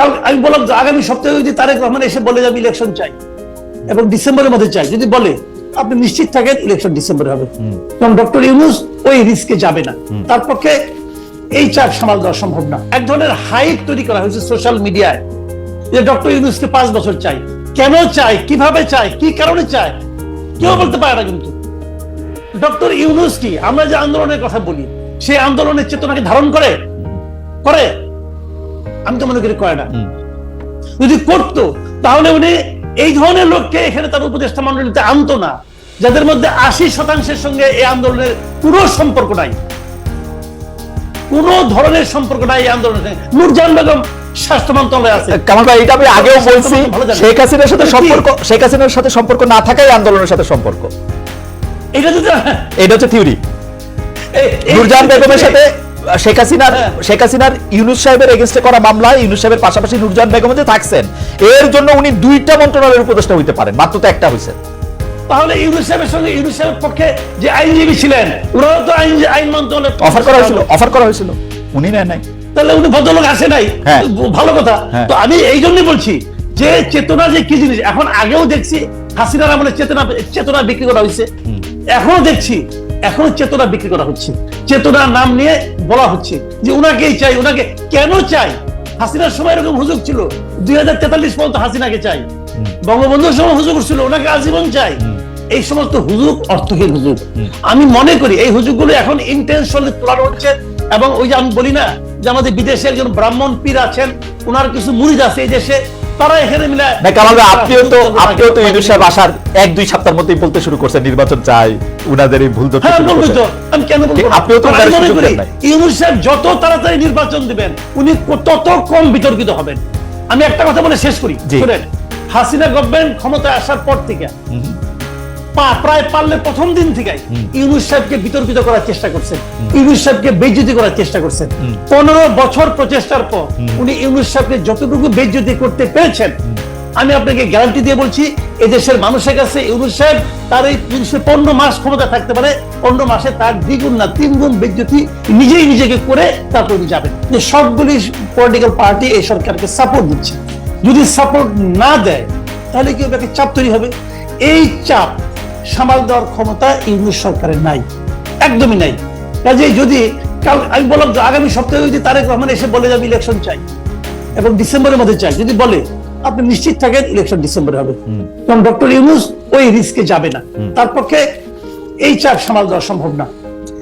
কাল আমি বললাম যে আগামী সপ্তাহে যদি তারেক রহমান এসে বলে যে আমি ইলেকশন চাই এবং ডিসেম্বরের মধ্যে চাই যদি বলে আপনি নিশ্চিত থাকেন ইলেকশন ডিসেম্বরে হবে। এবং ডক্টর ইউনুস ওই রিস্কে যাবে না। তার পক্ষে এই চাপ সামাল দেওয়া সম্ভব না। এক ধরনের হাইপ তৈরি করা হয়েছে সোশ্যাল মিডিয়ায় যে ডক্টর ইউনুসকে পাঁচ বছর চাই। কেন চাই? কীভাবে চাই? কি কারণে চাই? কেউ বলতে পারে না কিন্তু। ডক্টর ইউনুস কি? আমরা যে আন্দোলনের কথা বলি সেই আন্দোলনের চেতনাকে ধারণ করে? করে? আমি তো মনে করি করে না। যদি করতো তাহলে উনি এই ধরনের লোককে এখানে তার উপদেষ্টা মন্ডলীতে আনতো না যাদের মধ্যে আশি শতাংশের সঙ্গে এই আন্দোলনের পুরো সম্পর্ক নাই। কোন ধরনের সম্পর্ক নাই এই আন্দোলনের সঙ্গে। নূরজাহান বেগম স্বাস্থ্য মন্ত্রণালয়ে আছে। কামাল ভাই এটা আমি আগেও বলছি শেখ হাসিনার সাথে সম্পর্ক শেখ হাসিনার সাথে সম্পর্ক না থাকাই আন্দোলনের সাথে সম্পর্ক। এটা যদি এটা হচ্ছে থিওরি। এই- বেগমের সাথে শেখ হাসিনার হ্যাঁ। শেখ হাসিনার ইউনুস সাহেবের এগেনস্টে করা মামলায় ইউনুস সাহেবের পাশাপাশি নুরজাহান বেগম যে থাকছেন এর জন্য উনি দুইটা মন্ত্রণালয়ের উপদেষ্টা হইতে পারেন মাত্র তো একটা হয়েছে তাহলে ইউনুস সাহেবের সঙ্গে ইউনুস সাহেবের পক্ষে যে আইনজীবী ছিলেন তো আইন আইন মন্ত্রণালয় অফার করা হয়েছিল অফার করা হয়েছিল। উনি নেন নাই। তাহলে উনি ভদ্রলোক আসে নাই। হ্যাঁ। ভালো কথা। হ্যাঁ। তো আমি এই জন্যই বলছি যে চেতনা যে কি জিনিস এখন আগেও দেখছি হাসিনার আমলে চেতনা চেতনা বিক্রি করা হয়েছে এখনও দেখছি এখনও চেতনা বিক্রি করা হচ্ছে। চেতনার নাম নিয়ে বলা হচ্ছে যে উনাকেই চাই উনাকে কেন চাই? হাসিনার সময় এরকম হুজুগ ছিল। দুই হাজার তেতাল্লিশ পর্যন্ত হাসিনাকে চাই। বঙ্গবন্ধুর সময় হুজুগ ছিল ওনাকে আজীবন চাই। এই সমস্ত হুজুগ অর্থহীন হুজুগ। আমি মনে করি এই হুজুগগুলো এখন ইন্টেনশনালি তোলানো হচ্ছে এবং ওই যে আমি বলি না যে আমাদের বিদেশে একজন ব্রাহ্মণ পীর আছেন ওনার কিছু মুরিদ আছে এই দেশে তারা এখানে মিলে না কামাল ভাই আপনিও তো আপনিও তো ইদুর সাহেব আসার এক দুই সপ্তাহের মধ্যেই বলতে শুরু করছেন নির্বাচন চাই উনাদের এই ভুল ধরতে হ্যাঁ শুরু করছেন। তো আমি কেন বলব? আপনিও তো কারণ তার সুযোগ দেন নাই। ইউনুস সাহেব যত তাড়াতাড়ি নির্বাচন দিবেন উনি তত কম বিতর্কিত হবেন। আমি একটা কথা বলে শেষ করি। শুনেন হাসিনা গভর্নমেন্ট ক্ষমতায় আসার পর থেকে পা- প্রায় পারলে প্রথম দিন থেকে ইউনুস সাহেবকে বিতর্কিত করার চেষ্টা করছেন। ইউনুস সাহেবকে বেজ্জতি করার চেষ্টা করছেন। পনেরো বছর প্রচেষ্টার পর উনি ইউনুস সাহেবকে যতটুকু বেজ্জতি করতে পেরেছেন আমি আপনাকে গ্যারান্টি দিয়ে বলছি এদেশের মানুষের কাছে ইউনুস সাহেব তার এই তিনশো পনেরো মাস ক্ষমতা থাকতে পারে পনেরো মাসে তার দ্বিগুণ না তিন গুণ বেজ্জতি নিজেই নিজেকে করে তারপর উনি যাবেন। যে সবগুলি পলিটিক্যাল পার্টি এই সরকারকে সাপোর্ট দিচ্ছে। যদি সাপোর্ট না দেয় তাহলে কি একটা চাপ তৈরি হবে? এই চাপ সামাল দেওয়ার ক্ষমতা ইউনিট সরকারের নাই। একদমই নাই। কাজে যদি কাল আমি বললাম যে আগামী সপ্তাহে যদি তারেক রহমান এসে বলে আমি ইলেকশন চাই এবং ডিসেম্বরের মধ্যে চাই যদি বলে আপনি নিশ্চিত থাকেন ইলেকশন ডিসেম্বরে হবে। এবং ডক্টর ইউনুস ওই রিস্কে যাবে না। তার পক্ষে এই চাপ সামাল দেওয়া সম্ভব না।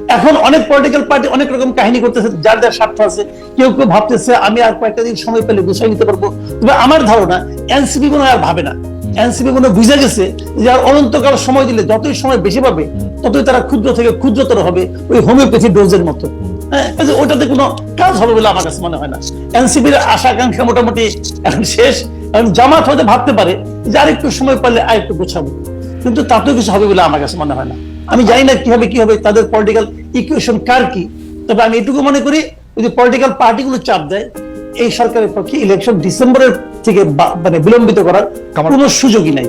এখন অনেক পলিটিক্যাল পার্টি অনেক রকম কাহিনী করতেছে যার যার স্বার্থ আছে কেউ কেউ ভাবতেছে আমি আর কয়েকটা দিন সময় পেলে গুছিয়ে নিতে পারব। তবে আমার ধারণা এনসিপি মনে আর ভাবে না। এনসিপি মনে বুঝে গেছে যে আর অনন্তকাল সময় দিলে যতই সময় বেশি পাবে ততই তারা ক্ষুদ্র থেকে ক্ষুদ্রতর হবে ওই হোমিওপ্যাথি ডোজের মতো। হ্যাঁ ওটাতে কোনো কাজ হবে বলে আমার কাছে মনে হয় না। এনসিপির আশা আকাঙ্ক্ষা মোটামুটি এখন শেষ। এখন জামাত হয়তো ভাবতে পারে যে আর একটু সময় পারলে আর একটু গোছাবো। কিন্তু তাতেও কিছু হবে বলে আমার কাছে মনে হয় না। আমি জানি না কি হবে কি হবে তাদের পলিটিক্যাল ইকুয়েশন কার কি? তবে আমি এটুকু মনে করি যদি পলিটিক্যাল পার্টিগুলো চাপ দেয় এই সরকারের পক্ষে ইলেকশন ডিসেম্বরের থেকে মানে বিলম্বিত করার কোনো সুযোগই নাই।